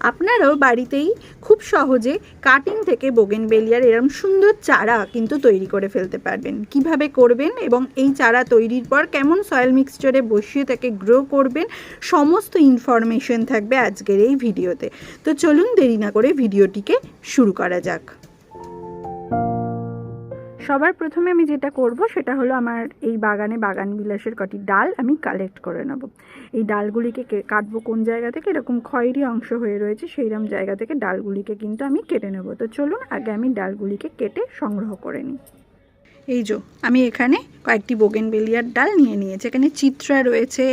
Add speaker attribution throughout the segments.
Speaker 1: আপনারাও বাড়িতেই খুব সহজে কাটিং থেকে বোগেন বেলিয়ার এরম সুন্দর চারা কিন্তু তৈরি করে ফেলতে পারবেন। কীভাবে করবেন এবং এই চারা তৈরির পর কেমন সয়েল মিক্সচারে বসিয়ে তাকে গ্রো করবেন, সমস্ত ইনফরমেশন থাকবে আজকের এই ভিডিওতে। তো চলুন দেরি না করে ভিডিওটিকে শুরু করা যাক। সবার প্রথমে আমি যেটা করব সেটা হলো আমার এই বাগানে বাগান বিলাসের কটি ডাল আমি কালেক্ট করে নেব। এই ডালগুলিকে কাটবো কোন জায়গা থেকে? এরকম খয়েরি অংশ হয়ে রয়েছে সেইরকম জায়গা থেকে ডালগুলিকে কিন্তু আমি কেটে নেব। তো চলুন আগে আমি ডালগুলিকে কেটে সংগ্রহ করে নিই। এই যো, আমি এখানে কয়েকটি বোগেনবেলিয়ার ডাল নিয়ে নিয়েছি। এখানে চিত্রা রয়েছে,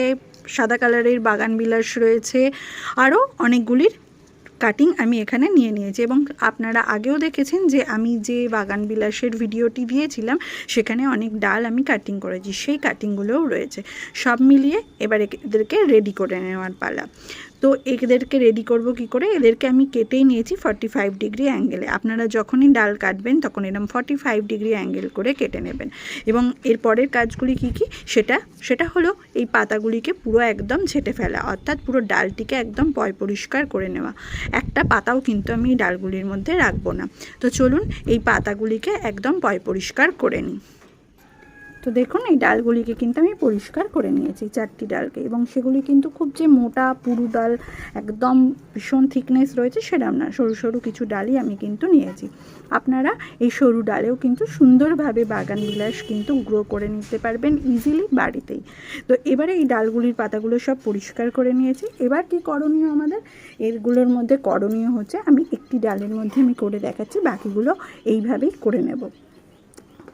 Speaker 1: সাদা কালারের বাগান বিলাস রয়েছে আরও অনেকগুলির কাটিং আমি এখানে নিয়ে নিয়েছি এবং আপনারা আগেও দেখেছেন যে আমি যে বাগান বিলাসের ভিডিওটি দিয়েছিলাম, সেখানে অনেক ডাল আমি কাটিং করেছি, সেই কাটিংগুলোও রয়েছে। সব মিলিয়ে এবার এদেরকে রেডি করে নেওয়ার পালা। তো এদেরকে রেডি করব কি করে? এদেরকে আমি কেটেই নিয়েছি ফর্টি ফাইভ ডিগ্রি অ্যাঙ্গেলে আপনারা যখনই ডাল কাটবেন, তখন এরকম ফর্টি ফাইভ ডিগ্রি অ্যাঙ্গেল করে কেটে নেবেন। এবং এর পরের কাজগুলি কি কি? সেটা সেটা হলো এই পাতাগুলিকে পুরো একদম ছেটে ফেলা, অর্থাৎ পুরো ডালটিকে একদম পয় পরিষ্কার করে নেওয়া। একটা পাতাও কিন্তু আমি ডালগুলির মধ্যে রাখব না। তো চলুন এই পাতাগুলিকে একদম পয় পরিষ্কার করে নিই। তো দেখুন, এই ডালগুলিকে কিন্তু আমি পরিষ্কার করে নিয়েছি চারটি ডালকে এবং সেগুলি কিন্তু খুব যে মোটা, পুরু ডাল, একদম ভীষণ থিকনেস রয়েছে সেরকম না, সরু সরু কিছু ডালই আমি কিন্তু নিয়েছি। আপনারা এই সরু ডালেও কিন্তু সুন্দরভাবে বাগান বিলাস কিন্তু গ্রো করে নিতে পারবেন ইজিলি বাড়িতেই। তো এবারে এই ডালগুলির পাতাগুলো সব পরিষ্কার করে নিয়েছি। এবার কি করণীয় আমাদের? এরগুলোর মধ্যে করণীয় হচ্ছে আমি একটি ডালের মধ্যে আমি করে দেখাচ্ছি, বাকিগুলো এইভাবেই করে নেব।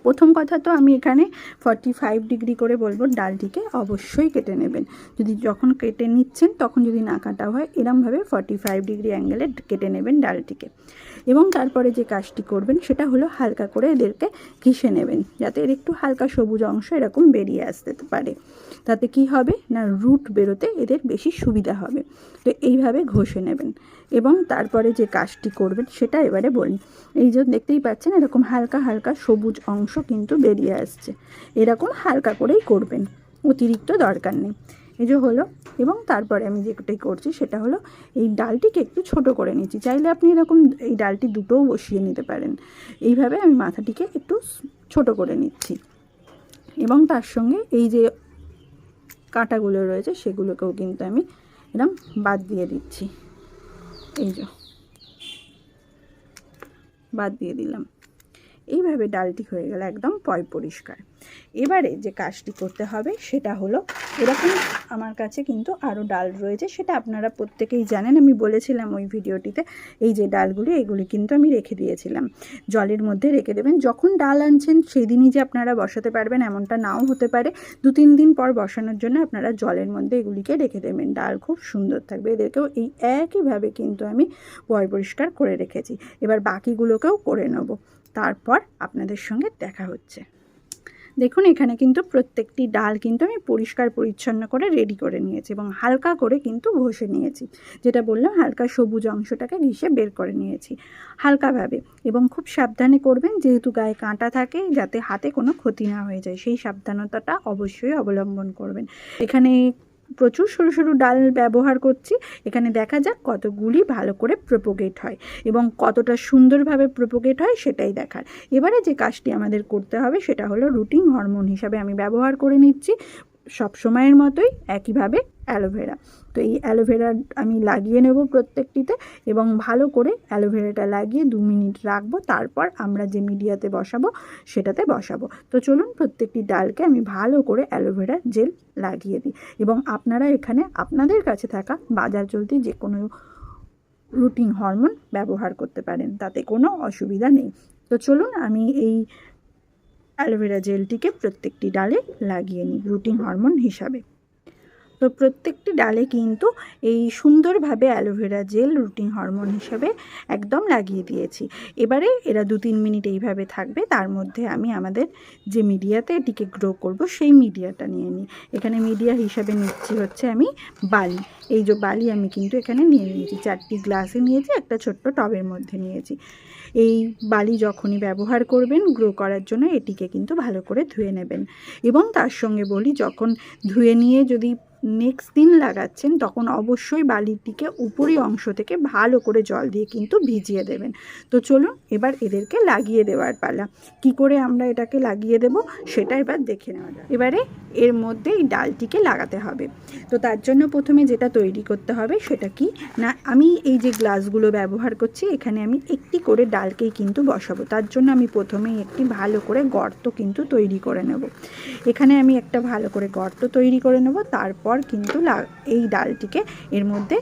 Speaker 1: প্রথম কথা তো আমি এখানে ফর্টি ফাইভ ডিগ্রি করে বলব, ডালটিকে অবশ্যই কেটে নেবেন। যদি যখন কেটে নিচ্ছেন, তখন যদি না কাটা হয়, এরমভাবে ফর্টি ফাইভ ডিগ্রি অ্যাঙ্গেলে কেটে নেবেন ডালটিকে। এবং তারপরে যে কাজটি করবেন সেটা হলো হালকা করে এদেরকে ঘিষে নেবেন, যাতে এর একটু হালকা সবুজ অংশ এরকম বেরিয়ে আসতে পারে। তাতে কি হবে না রুট বেরোতে এদের বেশি সুবিধা হবে। তো এইভাবে ঘষে নেবেন এবং তারপরে যে কাজটি করবেন সেটা এবারে বলি এই যে দেখতেই পাচ্ছেন এরকম হালকা হালকা সবুজ অংশ কিন্তু বেরিয়ে আসছে। এরকম হালকা করেই করবেন, অতিরিক্ত দরকার নেই। এই যে হলো, এবং তারপরে আমি যেটাই করছি সেটা হলো, এই ডালটিকে একটু ছোট করে নিচ্ছি। চাইলে আপনি এরকম এই ডালটি দুটোও বসিয়ে নিতে পারেন। এইভাবে আমি মাথাটিকে একটু ছোট করে নিচ্ছি। এবং তার সঙ্গে এই যে কাঁটাগুলো রয়েছে সেগুলোকেও কিন্তু আমি এরম বাদ দিয়ে দিচ্ছি। এই যে, বাদ দিয়ে দিলাম। এইভাবে ডালটি হয়ে গেল একদম পয় পরিষ্কার। এবারে যে কাজটি করতে হবে সেটা হলো এরকম আমার কাছে কিন্তু আরও ডাল রয়েছে, সেটা আপনারা প্রত্যেকেই জানেন। আমি বলেছিলাম ওই ভিডিওটিতে, এই যে ডালগুলি, এগুলি কিন্তু আমি রেখে দিয়েছিলাম। জলের মধ্যে রেখে দেবেন। যখন ডাল আনছেন সেই দিনই যে আপনারা বসাতে পারবেন, এমনটা নাও হতে পারে। দু তিন দিন পর বসানোর জন্য আপনারা জলের মধ্যে এগুলিকে রেখে দেবেন। ডাল খুব সুন্দর থাকবে। এদেরকেও এই একইভাবে কিন্তু আমি পয় পরিষ্কার করে রেখেছি। এবার বাকিগুলোকেও করে নেব। তারপর আপনাদের সঙ্গে দেখা হচ্ছে। দেখুন, এখানে কিন্তু প্রত্যেকটি ডাল কিন্তু আমি পরিষ্কার, পরিচ্ছন্ন করে রেডি করে নিয়েছি এবং হালকা করে কিন্তু ঘষে নিয়েছি। যেটা বললাম, হালকা সবুজ অংশটাকে ঘিষে বের করে নিয়েছি হালকাভাবে এবং খুব সাবধানে করবেন, যেহেতু গায়ে কাঁটা থাকে, যাতে হাতে কোনো ক্ষতি না হয়ে যায়, সেই সাবধানতাটা অবশ্যই অবলম্বন করবেন। এখানে প্রচুর সরু সরু ডাল ব্যবহার করছি। এখানে দেখা যাক কতগুলি ভালো করে প্রোপোগেট হয় এবং কতটা সুন্দরভাবে প্রোপোগেট হয় সেটাই দেখার। এবারে যে কাজটি আমাদের করতে হবে সেটা হলো রুটিন হরমোন হিসাবে আমি ব্যবহার করে নিচ্ছি। সব সময়ের মতোই একইভাবে অ্যালোভেরা। তো এই অ্যালোভেরা আমি লাগিয়ে নেব প্রত্যেকটিতে এবং ভালো করে অ্যালোভেরাটা লাগিয়ে দু মিনিট রাখব, তারপর আমরা যে মিডিয়াতে বসাবো সেটাতে বসাবো। তো চলুন প্রত্যেকটি ডালকে আমি ভালো করে অ্যালোভেরা জেল লাগিয়ে দিই এবং আপনারা এখানে আপনাদের কাছে থাকা বাজার চলতি যে কোনো রুটিন হরমোন ব্যবহার করতে পারেন, তাতে কোনো অসুবিধা নেই। তো চলুন আমি এই অ্যালোভেরা জেলটিকে প্রত্যেকটি ডালে লাগিয়ে নিই রুটিন হরমোন হিসাবে। তো প্রত্যেকটি ডালে কিন্তু এই সুন্দরভাবে অ্যালোভেরা জেল রুটিন হরমোন হিসাবে একদম লাগিয়ে দিয়েছি। এবারে এরা দু তিন মিনিট এইভাবে থাকবে, তার মধ্যে আমি আমাদের যে মিডিয়াতে এটিকে গ্রো করব, সেই মিডিয়াটা নিয়ে নিই। এখানে মিডিয়া হিসাবে নিচ্ছি হচ্ছে আমি বালি। এই যে বালি আমি কিন্তু এখানে নিয়ে নিয়েছি। চারটি গ্লাসে নিয়েছি, একটা ছোট্ট টবের মধ্যে নিয়েছি। এই বালি যখনই ব্যবহার করবেন গ্রো করার জন্য এটিকে কিন্তু ভালো করে ধুয়ে নেবেন। এবং তার সঙ্গে বলি, যখন ধুয়ে নিয়ে যদি নেক্সট দিন লাগাচ্ছেন, তখন অবশ্যই বালিটিকে উপরি অংশ থেকে ভালো করে জল দিয়ে কিন্তু ভিজিয়ে দেবেন। তো চলুন এবার এদেরকে লাগিয়ে দেওয়ার পালা। কি করে আমরা এটাকে লাগিয়ে দেব সেটা এবার দেখে নেওয়া যাক। এবারে এর মধ্যে এই ডালটিকে লাগাতে হবে। তো তার জন্য প্রথমে যেটা তৈরি করতে হবে সেটা কি? না, আমি এই যে গ্লাসগুলো ব্যবহার করছি, এখানে আমি একটি করে ডালকেই কিন্তু বসাবো। তার জন্য আমি প্রথমেই একটি ভালো করে গর্ত কিন্তু তৈরি করে নেব। এখানে আমি একটা ভালো করে গর্ত তৈরি করে নেব। তারপর কিন্তু এই ডালটিকে এর মধ্যে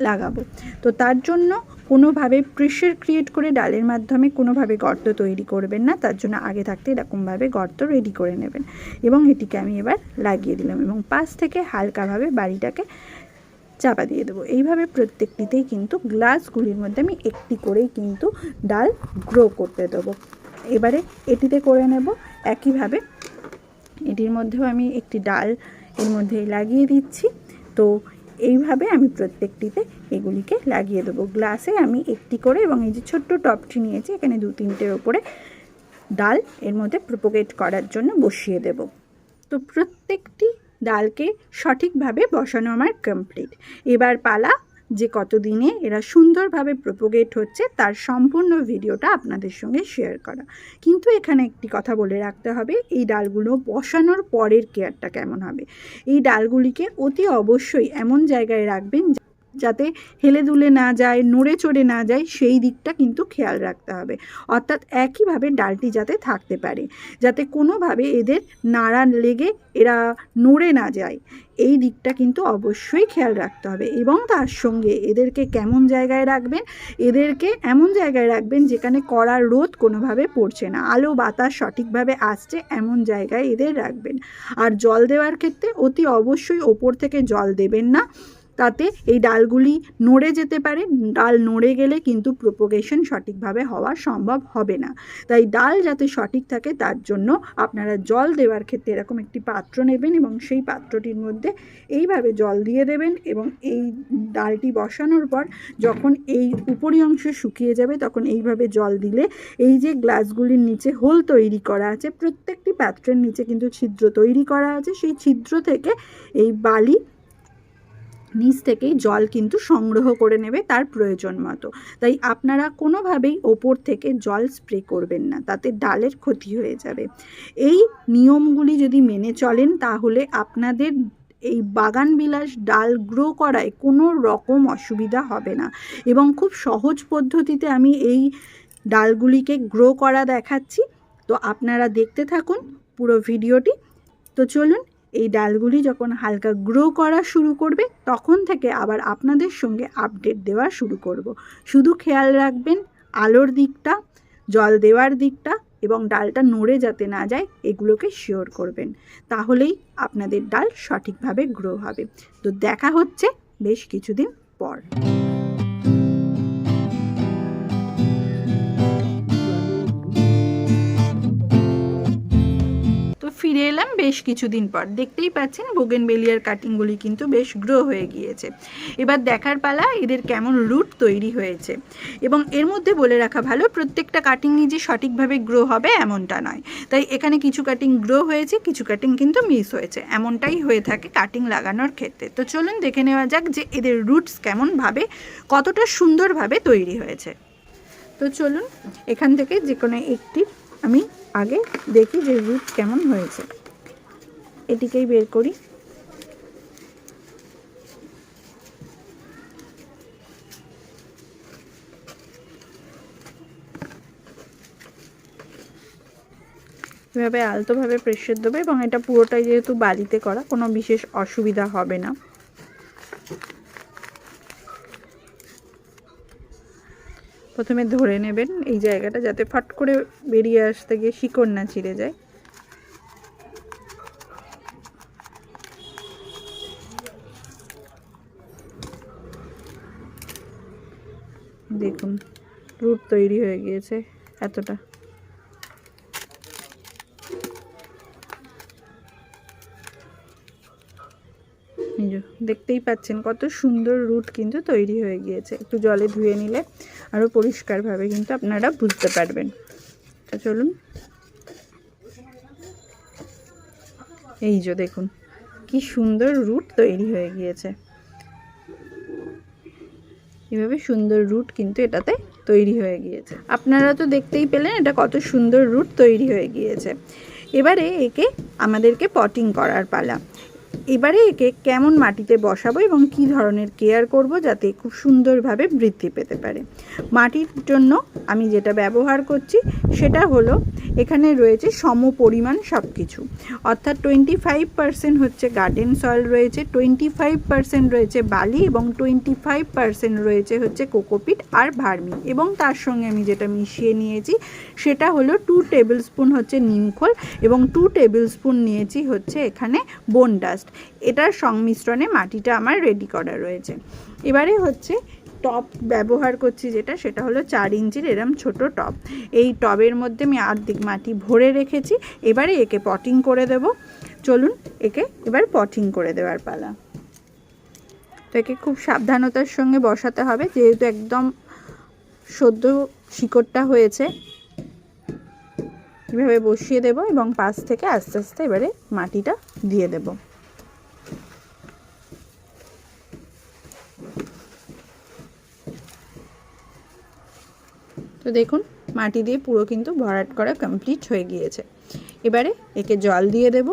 Speaker 1: লাগাবো। তো তার জন্য কোনোভাবে প্রেশার ক্রিয়েট করে ডালের মাধ্যমে কোনোভাবে গর্ত তৈরি করবেন না, তার জন্য আগে থাকতে এরকমভাবে গর্ত রেডি করে নেবেন। এবং এটিকে আমি এবার লাগিয়ে দিলাম এবং পাশ থেকে হালকাভাবে বাড়িটাকে চাপা দিয়ে দেবো। এইভাবে প্রত্যেকটিতেই কিন্তু গ্লাসগুলির মধ্যে আমি একটি করেই কিন্তু ডাল গ্রো করতে দেবো। এবারে এটিতে করে নেব। একইভাবে এটির মধ্যেও আমি একটি ডাল এর মধ্যে লাগিয়ে দিচ্ছি। তো এইভাবে আমি প্রত্যেকটিতে এগুলিকে লাগিয়ে দেবো। গ্লাসে আমি একটি করে এবং এই যে ছোট্ট টপটি নিয়েছি, এখানে দু তিনটের ওপরে ডাল এর মধ্যে প্রোপোগেট করার জন্য বসিয়ে দেব। তো প্রত্যেকটি ডালকে সঠিকভাবে বসানো আমার কমপ্লিট এবার পালা যে কতদিনে এরা সুন্দরভাবে প্রোপোগেট হচ্ছে তার সম্পূর্ণ ভিডিওটা আপনাদের সঙ্গে শেয়ার করা। কিন্তু এখানে একটি কথা বলে রাখতে হবে, এই ডালগুলো বসানোর পরের কেয়ারটা কেমন হবে? এই ডালগুলিকে অতি অবশ্যই এমন জায়গায় রাখবেন যাতে হেলে দুলে না যায়, নড়ে চড়ে না যায়, সেই দিকটা কিন্তু খেয়াল রাখতে হবে। অর্থাৎ একইভাবে ডালটি যাতে থাকতে পারে, যাতে কোনোভাবে এদের নাড়া লেগে এরা নড়ে না যায়, এই দিকটা কিন্তু অবশ্যই খেয়াল রাখতে হবে এবং তার সঙ্গে এদেরকে কেমন জায়গায় রাখবেন? এদেরকে এমন জায়গায় রাখবেন যেখানে কড়া রোদ কোনোভাবে পড়ছে না, আলো, বাতাস সঠিকভাবে আসছে এমন জায়গায় এদের রাখবেন। আর জল দেওয়ার ক্ষেত্রে অতি অবশ্যই ওপর থেকে জল দেবেন না তাতে এই ডালগুলি নড়ে যেতে পারে। ডাল নড়ে গেলে কিন্তু প্রোপোগেশন সঠিকভাবে হওয়া সম্ভব হবে না। তাই ডাল যাতে সঠিক থাকে তার জন্য আপনারা জল দেওয়ার ক্ষেত্রে এরকম একটি পাত্র নেবেন এবং সেই পাত্রটির মধ্যে এইভাবে জল দিয়ে দেবেন এবং এই ডালটি বসানোর পর যখন এই উপরি অংশ শুকিয়ে যাবে তখন এইভাবে জল দিলে এই যে গ্লাসগুলির নিচে হোল তৈরি করা আছে, প্রত্যেকটি পাত্রের নিচে কিন্তু ছিদ্র তৈরি করা আছে। সেই ছিদ্র থেকে এই বালি নিচ থেকেই জল কিন্তু সংগ্রহ করে নেবে তার প্রয়োজন মতো। তাই আপনারা কোনোভাবেই ওপর থেকে জল স্প্রে করবেন না, তাতে ডালের ক্ষতি হয়ে যাবে। এই নিয়মগুলি যদি মেনে চলেন, তাহলে আপনাদের এই বাগান বিলাস ডাল গ্রো করায় কোনো রকম অসুবিধা হবে না। এবং খুব সহজ পদ্ধতিতে আমি এই ডালগুলিকে গ্রো করা দেখাচ্ছি। তো আপনারা দেখতে থাকুন পুরো ভিডিওটি। তো চলুন এই ডালগুলি যখন হালকা গ্রো করা শুরু করবে, তখন থেকে আবার আপনাদের সঙ্গে আপডেট দেওয়া শুরু করব। শুধু খেয়াল রাখবেন আলোর দিকটা, জল দেওয়ার দিকটা এবং ডালটা নড়ে যাতে না যায়, এগুলোকে শিওর করবেন। তাহলেই আপনাদের ডাল সঠিকভাবে গ্রো হবে। তো দেখা হচ্ছে বেশ কিছুদিন পর। ফিরে এলাম বেশ কিছুদিন পর। দেখতেই পাচ্ছেন বোগেন বেলিয়ার কাটিংগুলি কিন্তু বেশ গ্রো হয়ে গিয়েছে। এবার দেখার পালা এদের কেমন রুট তৈরি হয়েছে। এবং এর মধ্যে বলে রাখা ভালো, প্রত্যেকটা কাটিংই যে সঠিকভাবে গ্রো হবে এমনটা নয়। তাই এখানে কিছু কাটিং গ্রো হয়েছে, কিছু কাটিং কিন্তু মিস হয়েছে। এমনটাই হয়ে থাকে কাটিং লাগানোর ক্ষেত্রে। তো চলুন দেখে নেওয়া যাক যে এদের রুটস কেমনভাবে, কতটা সুন্দরভাবে তৈরি হয়েছে। তো চলুন এখান থেকে যে কোনো একটি আমি আগে দেখি যে রুট কেমন হয়েছে। এটিকেই বের করি। এভাবে আলতোভাবে প্রেশার দেবে এবং এটা পুরোটাই যেহেতু বালিতে করা, কোনো বিশেষ অসুবিধা হবে না। প্রথমে ধরে নেবেন এই জায়গাটা যাতে ফাট করে বেরিয়ে আসতে গিয়ে শিকড় না ছিঁড়ে যায়। দেখুন, রুট তৈরি হয়ে গিয়েছে এতটা। দেখতেই পাচ্ছেন কত সুন্দর রুট কিন্তু তৈরি হয়ে গিয়েছে। একটু জলে ধুয়ে নিলে আরও পরিষ্কারভাবে কিন্তু আপনারা বুঝতে পারবেন। তো চলুন। এই যে দেখুন, কি সুন্দর রুট তৈরি হয়ে গিয়েছে। এভাবে সুন্দর রুট কিন্তু এটাতে তৈরি হয়ে গিয়েছে। আপনারা তো দেখতেই পেলেন এটা কত সুন্দর রুট তৈরি হয়ে গিয়েছে। এবারে একে আমাদেরকে পটিং করার পালা। এবারে একে কেমন মাটিতে বসাবো এবং কি ধরনের কেয়ার করব যাতে খুব সুন্দরভাবে বৃদ্ধি পেতে পারে? মাটির জন্য আমি যেটা ব্যবহার করছি সেটা হলো এখানে রয়েছে সম পরিমাণ সব কিছু অর্থাৎ টোয়েন্টি ফাইভ পার্সেন্ট হচ্ছে গার্ডেন সয়েল রয়েছে টোয়েন্টি ফাইভ পার্সেন্ট রয়েছে বালি এবং টোয়েন্টি ফাইভ পার্সেন্ট রয়েছে হচ্ছে কোকোপিট আর ভার্মি। এবং তার সঙ্গে আমি যেটা মিশিয়ে নিয়েছি সেটা হলো টু টেবিল স্পুন হচ্ছে নিমখোল এবং টু টেবিল স্পুন নিয়েছি হচ্ছে এখানে বোন ডাস্ট এটার সংমিশ্রণে মাটিটা আমার রেডি করা রয়েছে। এবারে হচ্ছে টপ ব্যবহার করছি যেটা, সেটা হলো চার ইঞ্চির এরম ছোট টব এই টবের মধ্যে আমি আর্ধেক মাটি ভরে রেখেছি, এবারে একে পটিং করে দেব। চলুন একে এবার পটিং করে দেওয়ার পালা। তো একে খুব সাবধানতার সঙ্গে বসাতে হবে, যেহেতু একদম সদ্য শিকড়টা হয়েছে। এভাবে বসিয়ে দেব এবং পাশ থেকে আস্তে আস্তে এবারে মাটিটা দিয়ে দেবো। তো দেখুন, মাটি দিয়ে পুরো কিন্তু ভরাট করা কমপ্লিট হয়ে গিয়েছে। এবারে একে জল দিয়ে দেব।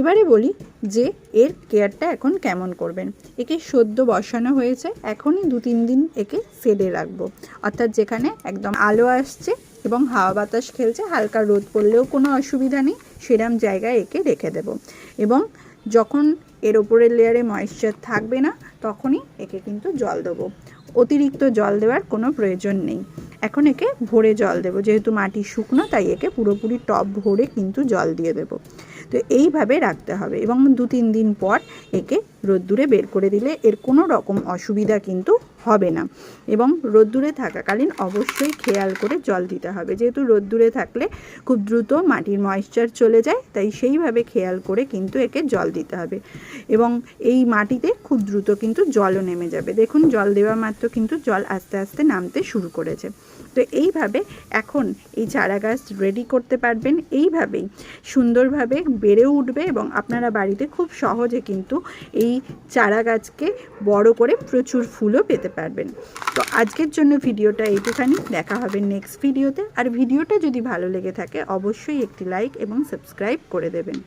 Speaker 1: এবারে বলি যে এর কেয়ারটা এখন কেমন করবেন? একে সদ্য বসানো হয়েছে, এখনই দু তিন দিন একে সেডে রাখব। অর্থাৎ যেখানে একদম আলো আসছে এবং হাওয়া বাতাস খেলছে, হালকা রোদ পড়লেও কোনো অসুবিধা নেই, সেরম জায়গায় একে রেখে দেব। এবং যখন এর ওপরের লেয়ারে ময়েশ্চার থাকবে না, তখনই একে কিন্তু জল দেবো। অতিরিক্ত জল দেওয়ার কোনো প্রয়োজন নেই। এখন একে ভরে জল দেবো, যেহেতু মাটি শুকনো, তাই একে পুরোপুরি টপ ভরে কিন্তু জল দিয়ে দেব। তো এইভাবে রাখতে হবে এবং দু তিন দিন পর একে রোদ্দুরে বের করে দিলে এর কোনো রকম অসুবিধা কিন্তু হবে না। এবং রোদ্দুরে থাকাকালীন অবশ্যই খেয়াল করে জল দিতে হবে। যেহেতু রোদ্দুরে থাকলে খুব দ্রুত মাটির ময়েশ্চার চলে যায়, তাই সেইভাবে খেয়াল করে কিন্তু একে জল দিতে হবে। এবং এই মাটিতে খুব দ্রুত কিন্তু জলও নেমে যাবে। দেখুন, জল দেওয়া মাত্র কিন্তু জল আস্তে আস্তে নামতে শুরু করেছে। তো এইভাবে এখন এই চারা গাছ রেডি করতে পারবেন। এইভাবেই সুন্দরভাবে বেড়ে উঠবে এবং আপনারা বাড়িতে খুব সহজে কিন্তু এই চারা গাছকে বড় করে প্রচুর ফুলও পেতে পারবেন। তো আজকের জন্য ভিডিওটা এইটুখানি। দেখা হবে নেক্সট ভিডিওতে আর ভিডিওটা যদি ভালো লেগে থাকে, অবশ্যই একটি লাইক এবং সাবস্ক্রাইব করে দেবেন।